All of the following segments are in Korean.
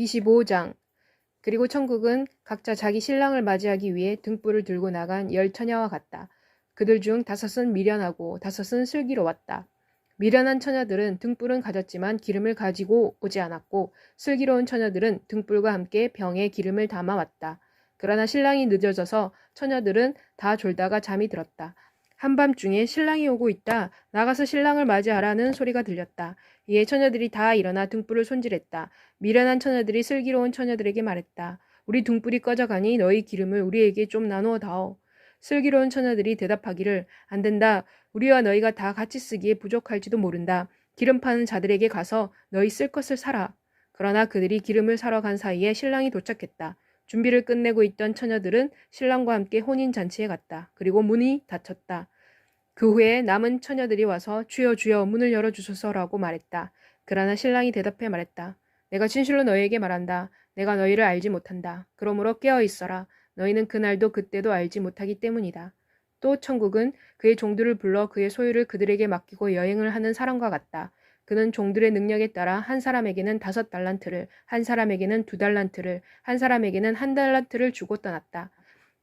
25장 그리고 천국은 각자 자기 신랑을 맞이하기 위해 등불을 들고 나간 열 처녀와 같다. 그들 중 다섯은 미련하고 다섯은 슬기로웠다. 미련한 처녀들은 등불은 가졌지만 기름을 가지고 오지 않았고 슬기로운 처녀들은 등불과 함께 병에 기름을 담아왔다. 그러나 신랑이 늦어져서 처녀들은 다 졸다가 잠이 들었다. 한밤중에 신랑이 오고 있다. 나가서 신랑을 맞이하라는 소리가 들렸다. 이에 처녀들이 다 일어나 등불을 손질했다. 미련한 처녀들이 슬기로운 처녀들에게 말했다. 우리 등불이 꺼져가니 너희 기름을 우리에게 좀 나누어 다오. 슬기로운 처녀들이 대답하기를 안 된다. 우리와 너희가 다 같이 쓰기에 부족할지도 모른다. 기름 파는 자들에게 가서 너희 쓸 것을 사라. 그러나 그들이 기름을 사러 간 사이에 신랑이 도착했다. 준비를 끝내고 있던 처녀들은 신랑과 함께 혼인 잔치에 갔다. 그리고 문이 닫혔다. 그 후에 남은 처녀들이 와서 주여 주여 문을 열어 주소서라고 말했다. 그러나 신랑이 대답해 말했다. 내가 진실로 너희에게 말한다. 내가 너희를 알지 못한다. 그러므로 깨어 있어라. 너희는 그날도 그때도 알지 못하기 때문이다. 또 천국은 그의 종들을 불러 그의 소유를 그들에게 맡기고 여행을 하는 사람과 같다. 그는 종들의 능력에 따라 한 사람에게는 다섯 달란트를, 한 사람에게는 두 달란트를, 한 사람에게는 한 달란트를 주고 떠났다.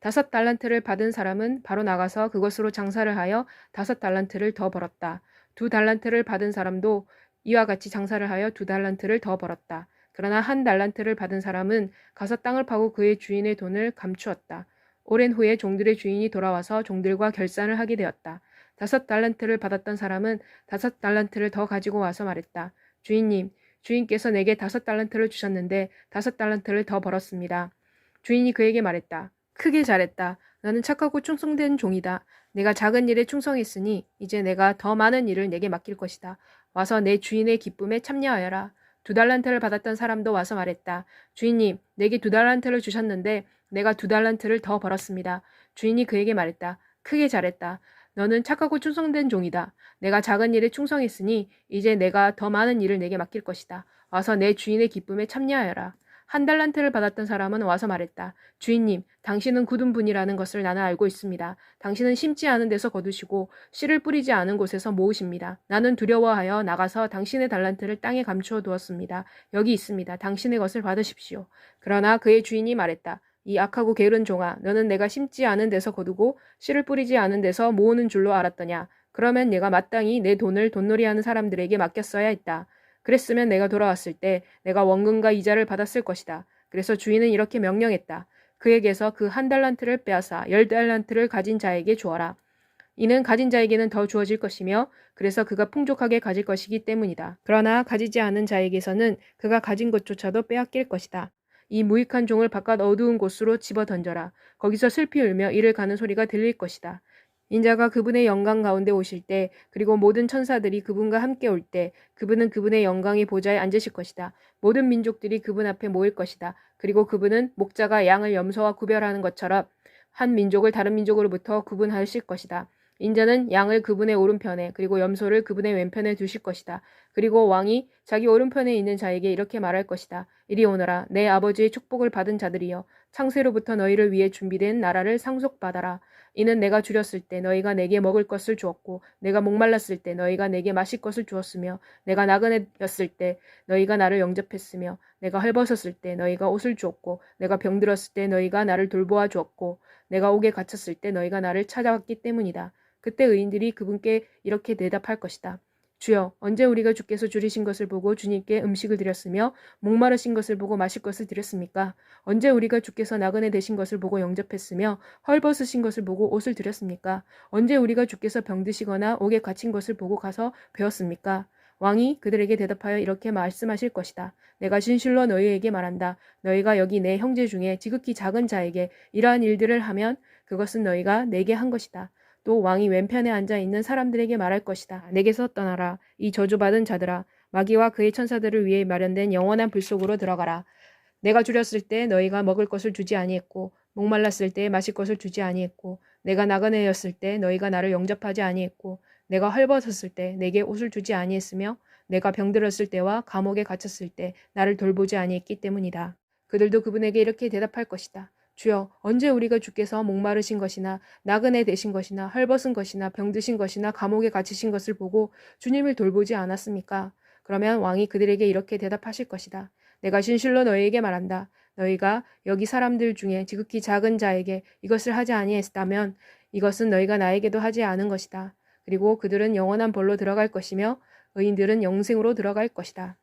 다섯 달란트를 받은 사람은 바로 나가서 그것으로 장사를 하여 다섯 달란트를 더 벌었다. 두 달란트를 받은 사람도 이와 같이 장사를 하여 두 달란트를 더 벌었다. 그러나 한 달란트를 받은 사람은 가서 땅을 파고 그의 주인의 돈을 감추었다. 오랜 후에 종들의 주인이 돌아와서 종들과 결산을 하게 되었다. 다섯 달란트를 받았던 사람은 다섯 달란트를 더 가지고 와서 말했다. 주인님, 주인께서 내게 다섯 달란트를 주셨는데 다섯 달란트를 더 벌었습니다. 주인이 그에게 말했다. 크게 잘했다. 너는 착하고 충성된 종이다. 내가 작은 일에 충성했으니 이제 내가 더 많은 일을 내게 맡길 것이다. 와서 내 주인의 기쁨에 참여하여라. 두 달란트를 받았던 사람도 와서 말했다. 주인님, 내게 두 달란트를 주셨는데 내가 두 달란트를 더 벌었습니다. 주인이 그에게 말했다. 크게 잘했다. 너는 착하고 충성된 종이다. 내가 작은 일에 충성했으니 이제 내가 더 많은 일을 내게 맡길 것이다. 와서 내 주인의 기쁨에 참여하여라. 한 달란트를 받았던 사람은 와서 말했다. 주인님, 당신은 굳은 분이라는 것을 나는 알고 있습니다. 당신은 심지 않은 데서 거두시고 씨를 뿌리지 않은 곳에서 모으십니다. 나는 두려워하여 나가서 당신의 달란트를 땅에 감추어 두었습니다. 여기 있습니다. 당신의 것을 받으십시오. 그러나 그의 주인이 말했다. 이 악하고 게으른 종아, 너는 내가 심지 않은 데서 거두고 씨를 뿌리지 않은 데서 모으는 줄로 알았더냐. 그러면 내가 마땅히 내 돈을 돈놀이하는 사람들에게 맡겼어야 했다. 그랬으면 내가 돌아왔을 때 내가 원금과 이자를 받았을 것이다. 그래서 주인은 이렇게 명령했다. 그에게서 그 한 달란트를 빼앗아 열 달란트를 가진 자에게 주어라. 이는 가진 자에게는 더 주어질 것이며 그래서 그가 풍족하게 가질 것이기 때문이다. 그러나 가지지 않은 자에게서는 그가 가진 것조차도 빼앗길 것이다. 이 무익한 종을 바깥 어두운 곳으로 집어 던져라. 거기서 슬피 울며 이를 가는 소리가 들릴 것이다. 인자가 그분의 영광 가운데 오실 때, 그리고 모든 천사들이 그분과 함께 올 때, 그분은 그분의 영광의 보좌에 앉으실 것이다. 모든 민족들이 그분 앞에 모일 것이다. 그리고 그분은 목자가 양을 염소와 구별하는 것처럼 한 민족을 다른 민족으로부터 구분하실 것이다. 인자는 양을 그분의 오른편에 그리고 염소를 그분의 왼편에 두실 것이다. 그리고 왕이 자기 오른편에 있는 자에게 이렇게 말할 것이다. 이리 오너라 내 아버지의 축복을 받은 자들이여 창세로부터 너희를 위해 준비된 나라를 상속받아라. 이는 내가 줄였을 때 너희가 내게 먹을 것을 주었고 내가 목말랐을 때 너희가 내게 마실 것을 주었으며 내가 나그네였을 때 너희가 나를 영접했으며 내가 헐벗었을 때 너희가 옷을 주었고 내가 병들었을 때 너희가 나를 돌보아 주었고 내가 옥에 갇혔을 때 너희가 나를 찾아왔기 때문이다. 그때 의인들이 그분께 이렇게 대답할 것이다. 주여, 언제 우리가 주께서 줄이신 것을 보고 주님께 음식을 드렸으며 목마르신 것을 보고 마실 것을 드렸습니까? 언제 우리가 주께서 나그네 되신 것을 보고 영접했으며 헐벗으신 것을 보고 옷을 드렸습니까? 언제 우리가 주께서 병드시거나 옥에 갇힌 것을 보고 가서 배웠습니까? 왕이 그들에게 대답하여 이렇게 말씀하실 것이다. 내가 진실로 너희에게 말한다. 너희가 여기 내 형제 중에 지극히 작은 자에게 이러한 일들을 하면 그것은 너희가 내게 한 것이다. 또 왕이 왼편에 앉아 있는 사람들에게 말할 것이다. 내게서 떠나라. 이 저주받은 자들아. 마귀와 그의 천사들을 위해 마련된 영원한 불 속으로 들어가라. 내가 줄였을 때 너희가 먹을 것을 주지 아니했고 목말랐을 때 마실 것을 주지 아니했고 내가 나그네였을 때 너희가 나를 영접하지 아니했고 내가 헐벗었을 때 내게 옷을 주지 아니했으며 내가 병들었을 때와 감옥에 갇혔을 때 나를 돌보지 아니했기 때문이다. 그들도 그분에게 이렇게 대답할 것이다. 주여 언제 우리가 주께서 목마르신 것이나 나그네 되신 것이나 헐벗은 것이나 병드신 것이나 감옥에 갇히신 것을 보고 주님을 돌보지 않았습니까? 그러면 왕이 그들에게 이렇게 대답하실 것이다. 내가 진실로 너희에게 말한다. 너희가 여기 사람들 중에 지극히 작은 자에게 이것을 하지 아니했다면 이것은 너희가 나에게도 하지 않은 것이다. 그리고 그들은 영원한 벌로 들어갈 것이며 의인들은 영생으로 들어갈 것이다.